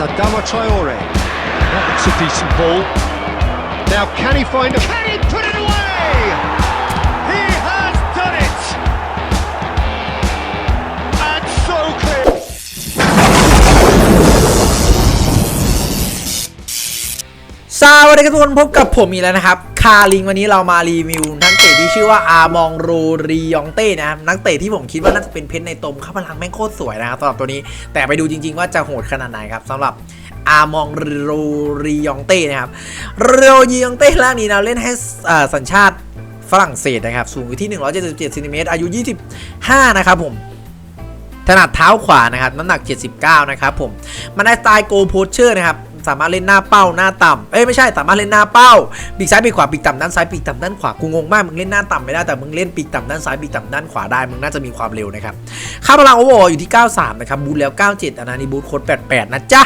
It's Adama Traore. That's a decent ball. Now, can he find a. Can he put it away? สวัสดีครับทุกคนพบกับผมอีกแล้วนะครับ คาริงวันนี้เรามารีวิวนักเตะที่ชื่อว่าอามองโรรียองเต้นะครับนักเตะที่ผมคิดว่าน่าจะเป็นเพชรในตมข้าพลังแม่งโคตรสวยนะครับสำหรับตัวนี้แต่ไปดูจริง ๆ ว่าจะโหดขนาดไหนครับสำหรับอามองโรรียองเต้นะครับโรรียองเต้ร่างนี้นะเล่นให้สัญชาติฝรั่งเศสนะครับสูงอยู่ที่ 177ซนติเมตรอายุ 25 นะครับผมถนัดเท้าขวานะครับน้ำหนัก 79 นะครับผมมันได้สไตล์โกโพเชอร์นะครับ สามารถเล่นหน้าเป้าหน้าต่ำเอ้ยไม่ใช่สามารถเล่นหน้าเป้าปีกซ้ายปีกขวาปีกต่ำด้านซ้ายปีกต่ำด้านขวากูงงมากมึงเล่นหน้าต่ำไม่ได้แต่มึงเล่นปีกต่ำด้านซ้ายปีกต่ำด้านขวาได้มึงน่าจะมีความเร็วนะครับค่าพลังโอเวอร์อยู่ที่ 93 นะครับบูทแล้ว 97 อันนั้นนี่บูทโค้ด88 นะจ๊ะ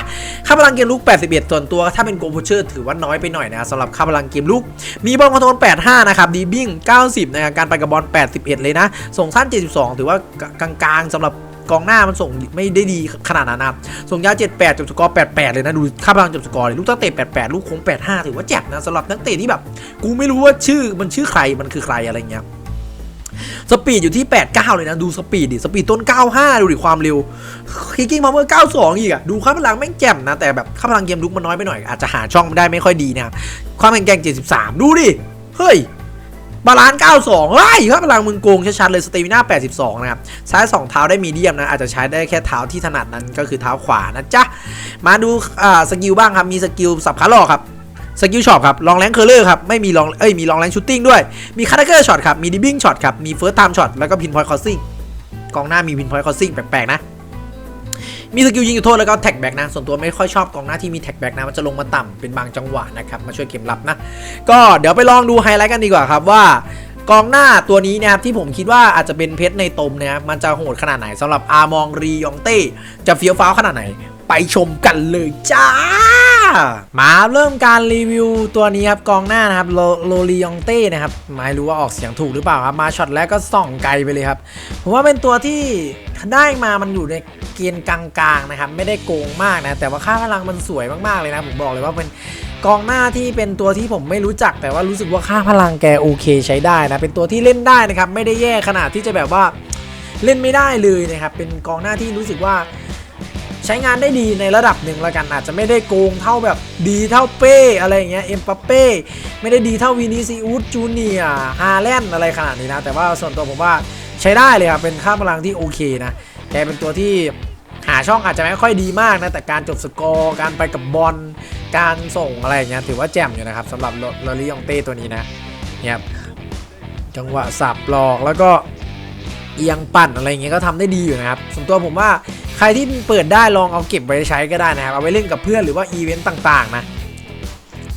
ค่าพลังเกมลุก 81 ส่วนตัวถ้าเป็นโกโพเชอร์ถือว่าน้อยไปหน่อยนะสำหรับค่าพลังเกมลุกมีบอลคอนโทรล85 นะครับดีบิ้ง90 นะครับการไปกับบอล 81 เลยนะส่งสั้น 72 ถือว่ากลางๆสำหรับ กองหน้ามันส่งไม่ได้ดีขนาดนั้นนะครับ ส่งยาว78จบสกอร์88 เลยนะ ดูค่าพลังจบสกอร์เลย ลูกตั้งเตะ88 ลูกโค้ง85 ถือว่าแจ่มนะสำหรับนักเตะที่แบบ กูไม่รู้ว่าชื่อมันชื่อใครมันคือใครอะไรเงี้ยสปีดอยู่ที่ 89 เลยนะ ดูสปีดดิ สปีดต้น 95 ดูดิความเร็วคิกกิ้งพาวเวอร์ 92 อีกอะดูค่าพลังแม่งแจ่มนะ แต่แบบค่าพลังเกมลุกมันน้อยไปหน่อย อาจจะหาช่องได้ไม่ค่อยดีนะครับ ความแข็งแกร่ง 73 ดูดิ เฮ้ย บาลานซ์92เฮ้ยครับพลังมึงโกงชัดๆเลยสเตมิน่า82 นะครับ ซ้าย2เท้าได้มีเดียมนะ อาจจะใช้ได้แค่เท้าที่ถนัดนั้นก็คือเท้าขวานะจ๊ะ มาดูอ่าสกิลบ้างครับ มีสกิลสับขาหลอกครับสกิลช็อตครับ ลองแรงเคอร์เลอร์ครับ ไม่มีลอง เอ้ย มีลองแรงชูตติ้งด้วย มีคาร์เกอร์ช็อตครับ มีดิบิ้งช็อตครับ มีเฟิร์สไทม์ช็อต แล้วก็พินพอยต์คอสซิ่ง กองหน้ามีพินพอยต์คอสซิ่งแปลกๆนะ มีสกิลยิงจุดโทษแล้วก็แท็กแบ็กนะ ส่วนตัวไม่ค่อยชอบกองหน้าที่มีแท็กแบ็กนะ มันจะลงมาต่ำเป็นบางจังหวะนะครับ มาช่วยเกมรับนะ ก็เดี๋ยวไปลองดูไฮไลท์กันดีกว่าครับว่ากองหน้าตัวนี้นะครับที่ผมคิดว่าอาจจะเป็นเพชรในตมนะครับมันจะโหดขนาดไหนสำหรับอามองรียองเต้จะเฟี้ยวฟ้าวขนาดไหน ไปชมกันเลยจ้า มาเริ่มการรีวิวตัวนี้ครับกองหน้านะครับโลโลียองเต้นะครับไม่รู้ว่าออกเสียงถูกหรือเปล่าครับมาช็อตแรกก็ส่องไกลไปเลยครับผมว่าเป็นตัวที่ได้มามันอยู่ในเกณฑ์กลางๆนะครับไม่ได้โกงมากนะแต่ว่าค่าพลังมันสวยมากๆเลยนะผมบอกเลยว่าเป็นกองหน้าที่เป็นตัวที่ผมไม่รู้จัก แต่ว่ารู้สึกว่าค่าพลังแกโอเคใช้ได้นะเป็นตัวที่เล่นได้นะครับไม่ได้แย่ขนาดที่จะแบบว่าเล่นไม่ได้เลยนะครับเป็นกองหน้าที่รู้สึกว่า ใช้งานได้ดีในระดับหนึ่งแล้วกัน อาจจะไม่ได้โกงเท่าแบบดีเท่าเป้อะไรอย่างเงี้ยเอ็มปัปเป้ไม่ได้ดีเท่าวินิซิอุสจูเนียฮาแลนอะไรขนาดนี้นะ แต่ว่าส่วนตัวผมว่าใช้ได้เลยครับเป็นค่าพลังที่โอเคนะแกเป็นตัวที่หาช่องอาจจะไม่ค่อยดีมากนะ แต่การจบสกอร์การไปกับบอลการส่งอะไรอย่างเงี้ยถือว่าแจ่มอยู่นะครับสำหรับลอริยองเต้ตัวนี้นะเนี่ยครับจังหวะสับหลอกแล้วก็ เอียงปั่นอะไรอย่างเงี้ยก็ทำได้ดีอยู่นะครับส่วนตัวผมว่าใครที่เปิดได้ลองเอาเก็บไว้ใช้ก็ได้นะครับ เอาไว้เล่นกับเพื่อนหรือว่าอีเวนต์ต่างๆนะ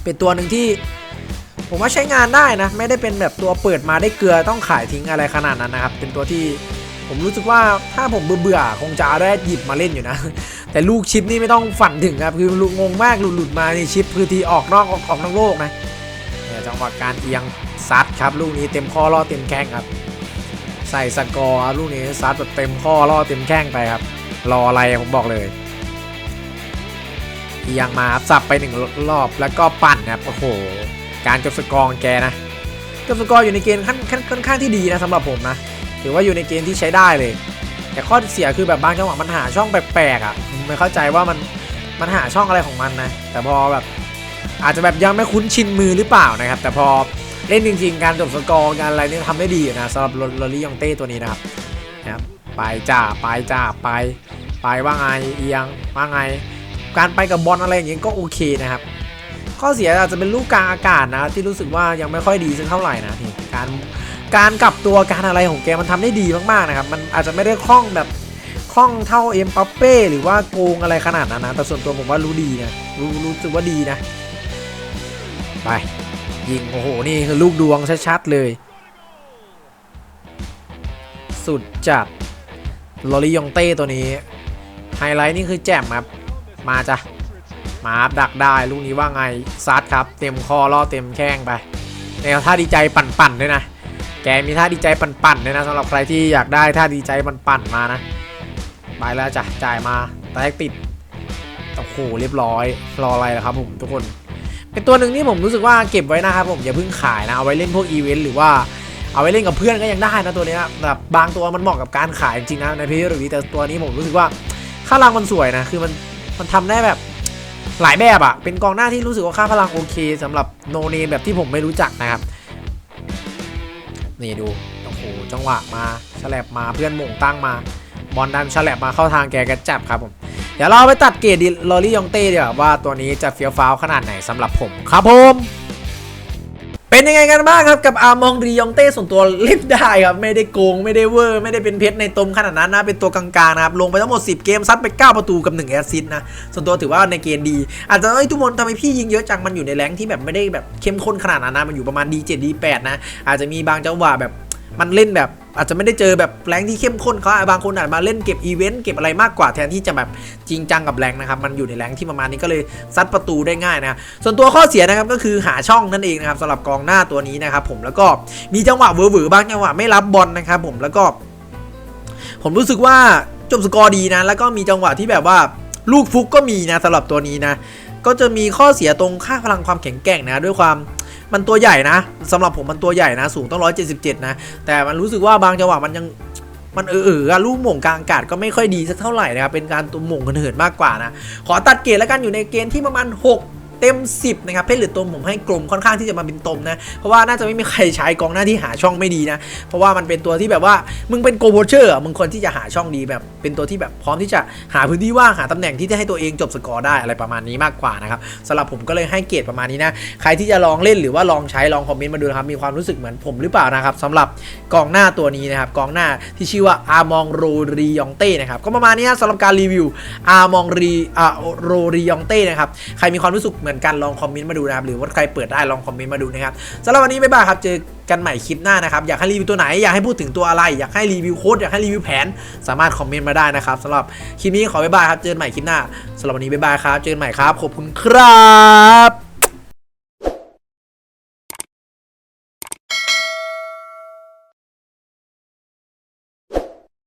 เป็นตัวหนึ่งที่ผมว่าใช้งานได้นะ ไม่ได้เป็นแบบตัวเปิดมาได้เกลือต้องขายทิ้งอะไรขนาดนั้นนะครับ เป็นตัวที่ผมรู้สึกว่าถ้าผมเบื่อๆคงจะเอาได้หยิบมาเล่นอยู่นะ แต่ลูกชิปนี่ไม่ต้องฝันถึงครับ คือลูกงงมากหลุดหลุดๆมานี่ชิปคือทีออกนอกออกออกนอกโลกนะเนี่ยจังหวะการเอียงซัดครับ ลูกนี้เต็มข้อล่อเต็มแข้งครับ ใส่สกอร์อัลูกนี้ซัดแบบเต็มข้อล่อเต็มแข้งไปครับ รออะไรผมบอกเลยเอียงมาสับไปหนึ่งรอบแล้วก็ปั่นครับโอ้โห การจบสกอร์แกนะจบสกอร์อยู่ในเกณฑ์ขั้นขั้นค่อนข้างที่ดีนะสำหรับผมนะถือว่าอยู่ในเกณฑ์ที่ใช้ได้เลย แต่ข้อเสียคือแบบบางจังหวะมันหาช่องแปลกๆอะไม่เข้าใจว่ามันมันหาช่องอะไรของมันนะแต่พอแบบอาจจะแบบยังไม่คุ้นชินมือหรือเปล่านะครับ แต่พอ เล่นจริงๆ การจบสกอร์การอะไรนี่ทำได้ดีนะสำหรับโรลี่ยองเต้ตัวนี้นะครับนะครับไปจ้าไปจ้าไปไปว่าไงเอียงว่าไง การไปกับบอลอะไรอย่างเงี้ยก็โอเคนะครับ ข้อเสียอาจจะเป็นลูกกลางอากาศนะที่รู้สึกว่ายังไม่ค่อยดีสักเท่าไหร่นะที่การการกลับตัวการอะไรของแกมันทำได้ดีมากๆนะครับ มันอาจจะไม่ได้คล่องแบบคล่องเท่าเอ็มปัปเป้หรือว่าโกงอะไรขนาดนั้นนะแต่ส่วนตัวผมว่ารู้ดีนะรู้รู้สึกว่าดีนะ ไป ยิง โอ้โห นี่คือลูกดวงชัดๆเลย สุดจัดลอริยองเต้ตัวนี้ ไฮไลท์นี่คือแจ่มครับ มาจ้ะ มาครับดักได้ลูกนี้ว่าไงซัดครับ เต็มคอล่อเต็มแข้งไปแนวท่าดีใจปั่นๆด้วยนะ แกมีท่าดีใจปั่นๆด้วยนะสำหรับใครที่อยากได้ท่าดีใจปั่นๆมานะไปแล้วจ้ะจ่ายมาแต่ติดโอ้โหเรียบร้อยรออะไรล่ะครับผมทุกคน เป็นตัวหนึ่งที่ผมรู้สึกว่าเก็บไว้นะครับผมอย่าเพิ่งขายนะเอาไว้เล่นพวกอีเวนต์หรือว่าเอาไว้เล่นกับเพื่อนก็ยังได้นะตัวนี้แบบบางตัวมันเหมาะกับการขายจริงๆนะในพีหรือแต่ตัวนี้ผมรู้สึกว่าค่าพลังมันสวยนะคือมันมันทำได้แบบหลายแบบอะเป็นกองหน้าที่รู้สึกว่าค่าพลังโอเคสำหรับโนเนมแบบที่ผมไม่รู้จักนะครับนี่ดูโอ้โหจังหวะมาฉลับมาเพื่อนหม่งตั้งมา บอลดันฉลับมาเข้าทางแกกระจับครับผม เดี๋ยวเราไปตัดเกรดดิลอรี่ยองเต้ดีกว่าว่าตัวนี้จะเฟี้ยวฟ้าวขนาดไหนสำหรับผมครับผมเป็นยังไงกันบ้างครับกับอามองรียองเต้ส่วนตัวเล่นได้ครับไม่ได้โกงไม่ได้เวอร์ ไม่ได้เป็นเพชรในตมขนาดนั้นนะเป็นตัวกลางๆนะครับลงไปทั้งหมด 10 เกมซัดไป 9 ประตูกับ 1 แอสซิสต์นะส่วนตัวถือว่าในเกณฑ์ดี อาจจะเอ้ยทุกคนทำไมพี่ยิงเยอะจังมันอยู่ในแรงที่แบบไม่ได้แบบเข้มข้นขนาดนั้นนะมันอยู่ประมาณ D7 D8 นะอาจจะมีบางจังหวะแบบ มันเล่นแบบอาจจะไม่ได้เจอแบบแรงที่เข้มข้นเขาบางคนอาจมาเล่นเก็บอีเวนต์เก็บอะไรมากกว่าแทนที่จะแบบจริงจังกับแรงนะครับ มันอยู่ในแรงที่ประมาณนี้ก็เลยซัดประตูได้ง่ายนะส่วนตัวข้อเสียนะครับก็คือหาช่องนั่นเองนะครับสำหรับกองหน้าตัวนี้นะครับผมแล้วก็มีจังหวะเวอร์ๆบางจังหวะไม่รับบอลนะครับผมแล้วก็ ผมรู้สึกว่าจบสกอร์ดีนะ แล้วก็มีจังหวะที่แบบว่าลูกฟุกก็มีนะสำหรับตัวนี้นะ ก็จะมีข้อเสียตรงค่าพลังความแข็งแกร่งนะด้วยความ มันตัวใหญ่นะสำหรับผมมันตัวใหญ่นะ สูงต้องร้อยเจ็ดสิบเจ็ดนะ แต่มันรู้สึกว่าบางจังหวะมันยังมันเออเอออะลูกหม่งกลางอากาศก็ไม่ค่อยดีสักเท่าไหร่นะครับ เป็นการตัวหม่งเหินๆมากกว่านะ ขอตัดเกรดแล้วกันอยู่ในเกณฑ์ที่ประมาณ6 เต็ม 10 นะครับเพชรหรือตมผมให้กลมค่อนข้างที่จะมาเป็นตมนะเพราะว่าน่าจะไม่มีใครใช้กองหน้าที่หาช่องไม่ดีนะเพราะว่ามันเป็นตัวที่แบบว่ามึงเป็นโกโบเชอร์มึงควรที่จะหาช่องดีแบบ เป็นตัวที่แบบพร้อมที่จะหาพื้นที่ว่างหาตำแหน่งที่จะให้ตัวเองจบสกอร์ได้อะไรประมาณนี้มากกว่านะครับสำหรับผมก็เลยให้เกรดประมาณนี้นะใครที่จะลองเล่นหรือว่าลองใช้ลองคอมเมนต์มาดูนะครับมีความรู้สึกเหมือนผมหรือเปล่านะครับสำหรับกองหน้าตัวนี้นะครับกองหน้าที่ชื่อว่าอามองโรรียองเต้นะครับก็ประมาณนี้สำหรับการรีวิวอามองรีอาโรรียองเต้นะครับใครมีความรู้สึกเหมือนกันลองคอมเมนต์มาดูนะครับหรือว่าใครเปิดได้ลองคอมเมนต์มาดูนะครับสำหรับวันนี้บ๊ายบายครับเจอกันใหม่คลิปหน้านะครับอยากให้รีวิวตัวไหนอยากให้พูดถึงตัวอะไร อยากให้รีวิวโค้ดอยากให้รีวิวแผน สามารถคอมเมนต์มาได้นะครับสำหรับคลิปนี้ขอบ๊ายบายครับเจอกันใหม่คลิปหน้าสำหรับวันนี้บ๊ายบายครับเจอกันใหม่ครับขอบคุณครับ